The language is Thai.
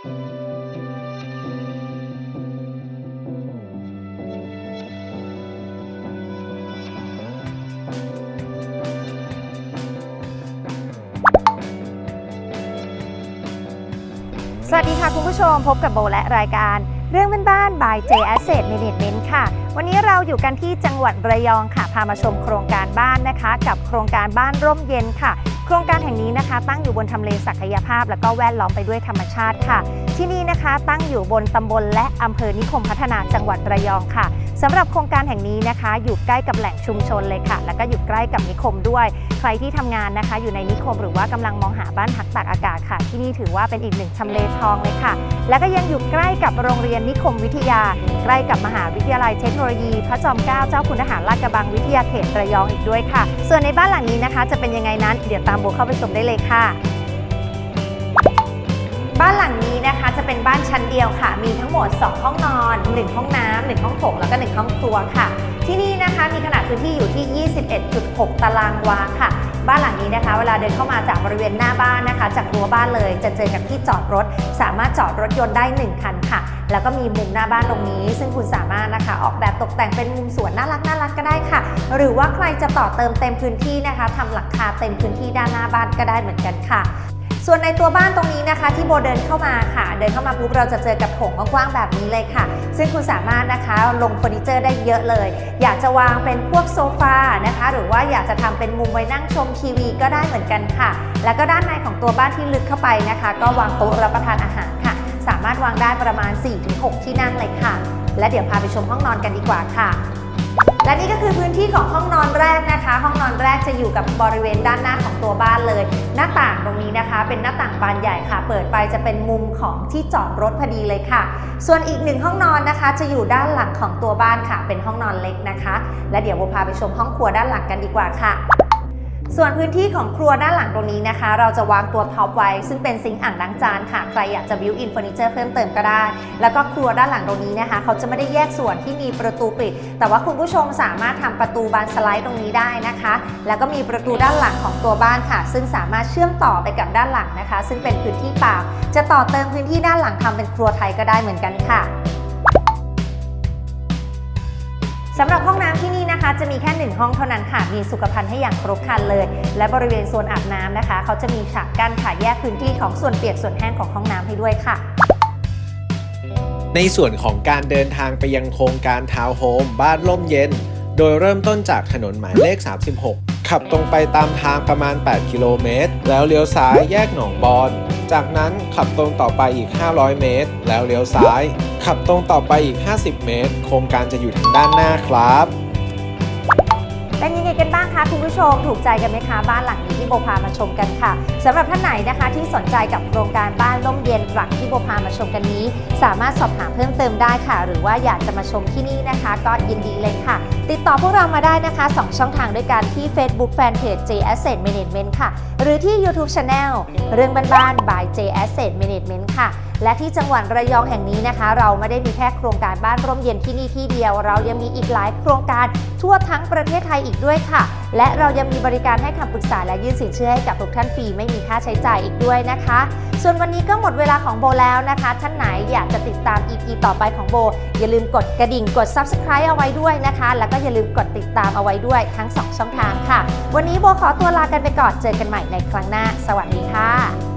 สวัสดีค่ะคุณผู้ชมพบกับโบและรายการ เรื่องบ้านๆ by J Asset Management ค่ะ วันนี้เราอยู่กันที่จังหวัดระยองค่ะ พามาชมโครงการบ้านนะคะ กับโครงการบ้านร่มเย็นค่ะ ครงการแห่งนี้นะคะ ตั้งอยู่บนทำเลศักยภาพ และก็แวดล้อมไปด้วยธรรมชาติค่ะ ที่นี่นะคะตั้งอยู่บนตำบลและอำเภอนิคมพัฒนาจังหวัดระยองค่ะสำหรับโครงการแห่งนี้นะคะ อยู่ใกล้กับแหล่งชุมชนเลยค่ะ แล้วก็อยู่ใกล้กับนิคมด้วย ใครที่ทำงานนะคะ อยู่ในนิคมหรือว่ากำลังมองหาบ้านพักตากอากาศค่ะ ที่นี่ถือว่าเป็นอีกหนึ่งทำเลทองเลยค่ะ แล้วก็ยังอยู่ใกล้กับโรงเรียนนิคมวิทยา ใกล้กับมหาวิทยาลัยเทคโนโลยี พระจอมเกล้าเจ้าคุณทหารลาดกระบังวิทยาเขตระยองอีกด้วยค่ะ ส่วนในบ้านหลังนี้นะคะ จะเป็นยังไงนั้นเดี๋ยวตามโบเข้าไปชมได้เลยค่ะบ้านหลังนี้นะคะจะเป็นบ้านชั้นเดียวค่ะ มีทั้งหมด 2 ห้องนอน 1 ห้องน้ำ1ห้องโถงแล้วก็ 1 ห้องครัวค่ะ ที่นี่นะคะมีขนาดพื้นที่อยู่ที่ 21.6 ตารางวาค่ะ บ้านหลังนี้นะคะ เวลาเดินเข้ามาจากบริเวณหน้าบ้านนะคะ จากรั้วบ้านเลย จะเจอกับที่จอดรถ สามารถจอดรถยนต์ได้ 1 คันค่ะ แล้วก็มีมุมหน้าบ้านตรงนี้ ซึ่งคุณสามารถนะคะ ออกแบบตกแต่งเป็นมุมสวนน่ารักน่ารักก็ได้ค่ะ หรือว่าใครจะต่อเติมเต็มพื้นที่นะคะทำหลังคาเต็มพื้นที่ด้านหน้าบ้านก็ได้เหมือนกันค่ะ ส่วนในตัวบ้านตรงนี้นะคะ ที่โบเดินเข้ามาค่ะ เดินเข้ามาปุ๊บเราจะเจอกับโถงกว้างๆแบบนี้เลยค่ะ ซึ่งคุณสามารถนะคะลงเฟอร์นิเจอร์ได้เยอะเลย อยากจะวางเป็นพวกโซฟานะคะ หรือว่าอยากจะทำเป็นมุมไว้นั่งชมทีวีก็ได้เหมือนกันค่ะ แล้วก็ด้านในของตัวบ้านที่ลึกเข้าไปนะคะ ก็วางโต๊ะรับประทานอาหารค่ะ สามารถวางได้ประมาณ 4-6 ที่นั่งเลยค่ะ และเดี๋ยวพาไปชมห้องนอนกันดีกว่าค่ะ และนี่ก็คือพื้นที่ของห้องนอนแรกนะคะ ห้องนอนแรกจะอยู่กับบริเวณด้านหน้าของตัวบ้านเลย หน้าต่างตรงนี้นะคะ เป็นหน้าต่างบานใหญ่ค่ะ เปิดไปจะเป็นมุมของที่จอดรถพอดีเลยค่ะ ส่วนอีกหนึ่งห้องนอนนะคะ จะอยู่ด้านหลังของตัวบ้านค่ะ เป็นห้องนอนเล็กนะคะ และเดี๋ยวโบพาไปชมห้องครัวด้านหลังกันดีกว่าค่ะ ส่วนพื้นที่ของครัวด้านหลังตรงนี้นะคะ เราจะวางตัวท็อปไว้ ซึ่งเป็นซิงค์อ่างล้างจานค่ะ ใครอยากจะบิวอินเฟอร์นิเจอร์เพิ่มเติมก็ได้ แล้วก็ครัวด้านหลังตรงนี้นะคะ เขาจะไม่ได้แยกส่วนที่มีประตูปิด แต่ว่าคุณผู้ชมสามารถทำประตูบานสไลด์ตรงนี้ได้นะคะ แล้วก็มีประตูด้านหลังของตัวบ้านค่ะ ซึ่งสามารถเชื่อมต่อไปกับด้านหลังนะคะ ซึ่งเป็นพื้นที่เปล่าจะต่อเติมพื้นที่ด้านหลังทำเป็นครัวไทยก็ได้เหมือนกันค่ะสำหรับห้องน้ำที่นี่ นะคะ จะมีแค่ 1 ห้องเท่านั้นค่ะ มีสุขภัณฑ์ให้อย่างครบครันเลย และบริเวณโซนอาบน้ำนะคะ เขาจะมีฉากกั้นค่ะแยกพื้นที่ของส่วนเปียกส่วนแห้งของห้องน้ำให้ด้วยค่ะในส่วนของการเดินทางไปยังโครงการทาวน์โฮมบ้านร่มเย็น โดยเริ่มต้นจากถนนหมายเลข 36 ขับตรงไปตามทางประมาณ 8 กิโลเมตร แล้วเลี้ยวซ้ายแยกหนองบอนจากนั้นขับตรงต่อไปอีก 500 เมตร แล้วเลี้ยวซ้าย ขับตรงต่อไปอีก 50 เมตร โครงการจะอยู่ทางด้านหน้าครับ เป็นยังไงกันบ้างคะคุณผู้ชมถูกใจกันไหมคะบ้านหลังนี้ที่โบพามาชมกันค่ะสำหรับท่านไหนนะคะที่สนใจกับโครงการบ้านร่มเย็นหลังที่โบพามาชมกันนี้ สามารถสอบถามเพิ่มเติมได้ค่ะ หรือว่าอยากจะมาชมที่นี่นะคะ ก็ยินดีเลยค่ะ ติดต่อพวกเรามาได้นะคะ 2 ช่องทางด้วยกันที่ Facebook Fanpage J Asset Management ค่ะ หรือที่ YouTube Channel เรื่องบ้านๆ by J Asset Management ค่ะ และที่จังหวัดระยองแห่งนี้นะคะ เราไม่ได้มีแค่โครงการบ้านร่มเย็นที่นี่ที่เดียว เรายังมีอีกหลายโครงการทั่วทั้งประเทศไทยอีกด้วยค่ะ และเรายังมีบริการให้คำปรึกษาและยื่นสินเชื่อให้กับทุกท่านฟรีไม่มีค่าใช้จ่ายอีกด้วยนะคะ ส่วนวันนี้ก็หมดเวลาของโบแล้วนะคะ ท่านไหนอยากจะติดตาม EP ต่อไปของโบ อย่าลืมกดกระดิ่งกด Subscribe เอาไว้ด้วยนะคะ แล้วก็อย่าลืมกดติดตามเอาไว้ด้วยทั้ง 2 ช่องทางค่ะ วันนี้โบขอตัวลากันไปก่อนเจอกันใหม่ในครั้งหน้า สวัสดีค่ะ